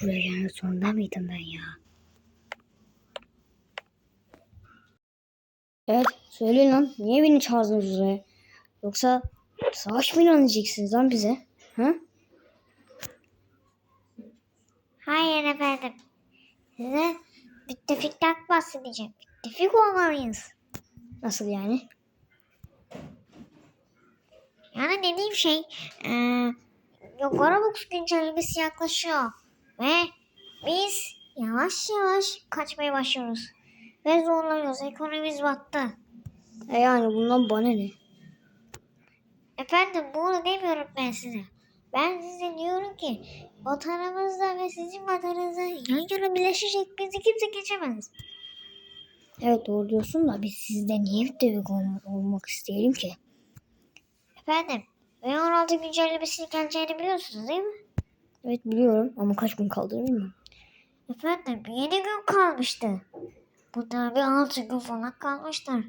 Gelmek zorunda mıydım ben ya? Evet söyleyin lan. Niye beni çağırdınız buraya? Yoksa savaş mı ilan edeceksiniz lan bize? Ha? Hayır efendim. Size müttefikten bahsedeceğim. Müttefik olmalıyız. Nasıl yani? Yani dediğim şey eee Gorabux güncellemesi yaklaşıyor. Ve biz yavaş yavaş kaçmaya başlıyoruz. Ve zorlanıyoruz. Ekonomimiz battı. E yani bundan bana ne? Efendim bunu demiyorum ben size. Ben size diyorum ki vatanımızda ve sizin vatanınızda yan yana birleşecek bizi kimse geçemez. Evet doğru diyorsun da biz sizde niye müttefik ol- olmak isteyelim ki? Efendim V16 güncellemesinin geleceğini biliyorsunuz değil mi? Evet biliyorum ama kaç gün kaldı bilmiyorum. Efendim 7 gün kalmıştı. Bundan bir 6 gün falan kalmışlar.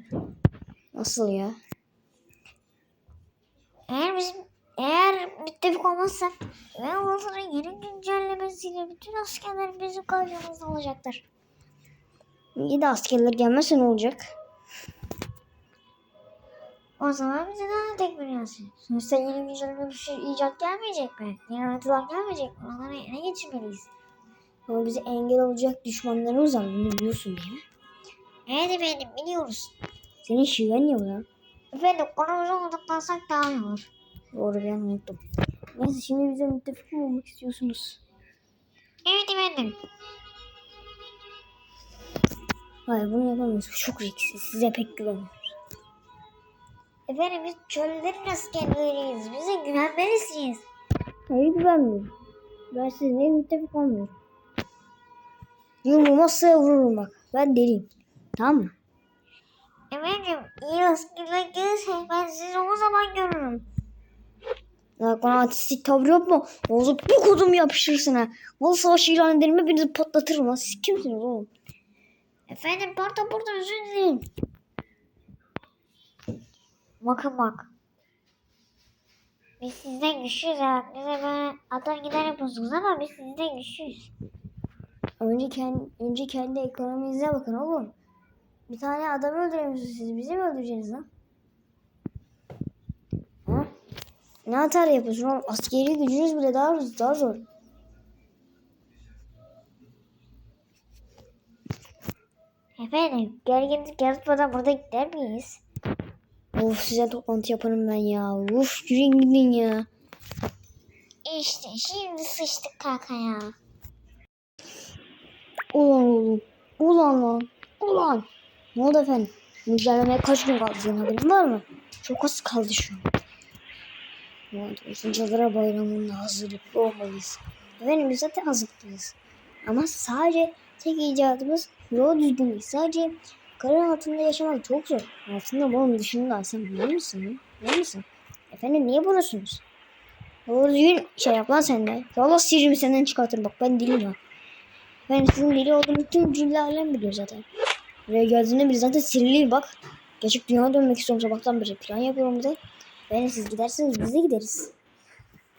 Nasıl ya? Eğer bizim eğer müttefik olmazsak V16'nın yeni güncellemesiyle bütün askerler bizim karşımızda olacaktır. İyi de askerler gelmezse ne olacak? O zaman bize daha tek dünyası. Sonuçta yeni güncelleme bir şey icat gelmeyecek mi? Yeni haritalar gelmeyecek mi? Onları ele geçirmeliyiz. Ama bize engel olacak düşmanlarımız var bunu biliyorsun değil mi? Evet efendim biliyoruz. Senin şiven ne bu ya? Efendim konumuza odaklansak daha iyi olur. Doğru ben unuttum. Neyse şimdi bize müttefik mi olmak istiyorsunuz? Evet efendim. Hayır bunu yapamayız. Çok risksiz. Size pek güvenmiyorum. Efendim biz çöllerin askerleriyiz. Bize güvenmelisiniz. Hayır güvenmiyorum. Ben sizinle müttefik olmuyorum. Yumruğu masaya vururum bak. Ben deliyim. Tamam mı? Efendim iyi askerler gelirse ben sizi o zaman görürüm. Ya bana artistik tavır yapma. Bozup bir kodum yapışırsın ha. Vallahi savaş ilan ederim hepinizi patlatırım ha. Siz kimsiniz oğlum? Efendim pardon pardon özür dilerim. Bakın bak. Biz sizden güçlüyüz ha. Bize böyle atar gider yapıyorsunuz ama biz sizden güçlüyüz. Önce kendi, önce kendi ekonominize bakın oğlum. Bir tane adam öldüremiyorsunuz siz. Bizi mi öldüreceksiniz lan? Ha? Ne hata yapıyorsun oğlum? Askeri gücünüz bile daha, daha zor. Efendim gerginlik yaratmadan burada gider miyiz? Of size toplantı yaparım ben ya. Uf yürüyün gidin ya. İşte şimdi sıçtık kanka ya. Ulan oğlum. Ulan lan. Ulan. Ne oldu efendim? Güncellemeye kaç gün kaldı senin haberin var mı? Çok az kaldı şu an. Evet, uzun Cadıra Bayramı'nda hazırlıklı olmalıyız. Efendim biz zaten hazırlıklıyız. Ama sadece tek icadımız yol düzgün değil. Sadece karın altında yaşamak çok zor. Altında bunun dışında sen biliyor musun? Biliyor musun? Efendim niye buradasınız? Doğru düzgün şey yap lan sen de. Valla sirrimi senden çıkartırım bak ben değilim ha. Ben sizin deli olduğunu tüm cümle alem biliyor zaten. Buraya geldiğinde biri zaten sinirliyim bak. Gerçek dünyaya dönmek istiyorum sabahtan beri. Plan yapıyorum bize. Ben siz giderseniz biz de gideriz.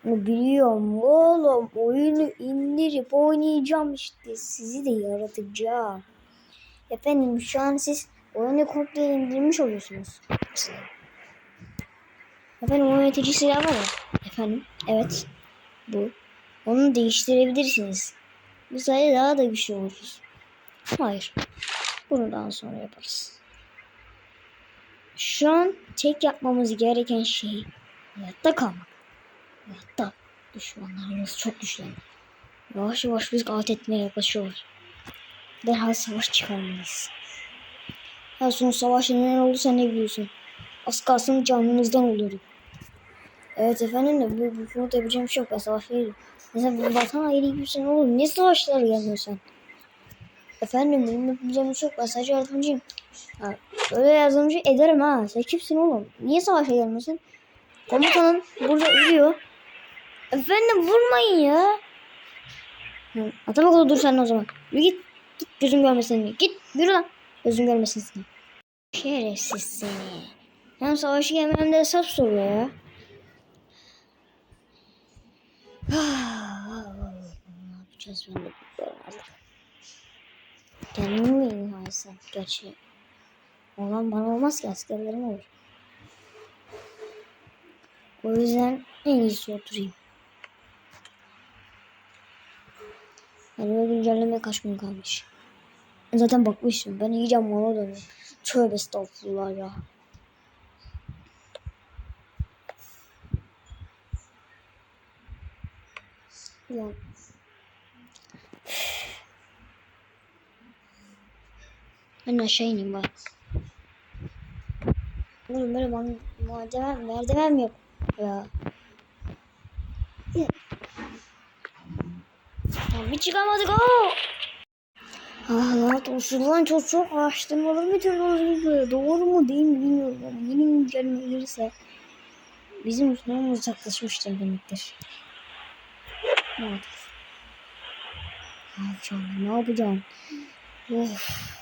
Biliyorum oğlum. Oyunu indirip oynayacağım işte. Sizi de yaratacağım. Efendim şu an siz oyunu komple indirmiş oluyorsunuz. Efendim o yönetici silah var ya. Efendim evet. Bu. Onu değiştirebilirsiniz. Bu sayede daha da güçlü oluruz. Hayır. Bunu daha sonra yaparız. Şu an tek yapmamız gereken şey hayatta kalmak. Hayatta. Düşmanlarımız çok güçlü. Yavaş yavaş biz alt etmeye yaklaşıyoruz. Derhal savaş çıkarmalıyız. En son savaşta neler sen ne biliyorsun? Az kalsın canınızdan oluyorum. Evet efendim de bu hükümet yapacağım bir şey yok. Ben savaş değilim. Mesela bu vatan ayrı gibisin oğlum. Niye savaşlara gelmiyorsun? Efendim benim yapacağım bir şey yok. Ben sadece yardımcıyım. Ha, öyle yardımcı ederim ha. Sen kimsin oğlum? Niye savaşa gelmiyorsun? Komutanın burada ölüyor. Efendim vurmayın ya. Adam akıllı dur sen o zaman. Yürü git. Gözüm görmesin diye. Git yürü lan. Gözüm görmesin seni. Şerefsiz seni. Hem savaşı gelmem hem de hesap soruyor ya. yapacağız ben de bilmiyorum artık. Kendimi mi imha etsem? Gerçi olan bana olmaz ki askerlerim olur. O yüzden en iyisi oturayım. O güncelleme kaç gün kalmış. Zaten bakmıştım. Ben iyice mala dönüyorum. Tövbe estağfurullah ya. Ulan. Ben aşağı ineyim bak. Oğlum böyle man- merdiven, merdiven mi yok ya? Ya bir çıkamadık o. Ah lanet olsun lan çok çok araştırmaları bitiriyoruz böyle. Doğru mu değil mi bilmiyorum ama yeni güncelleme gelirse bizim sonumuz uzaklaşmıştır demektir. Ne yapacağım? Ne yapacağım? Of.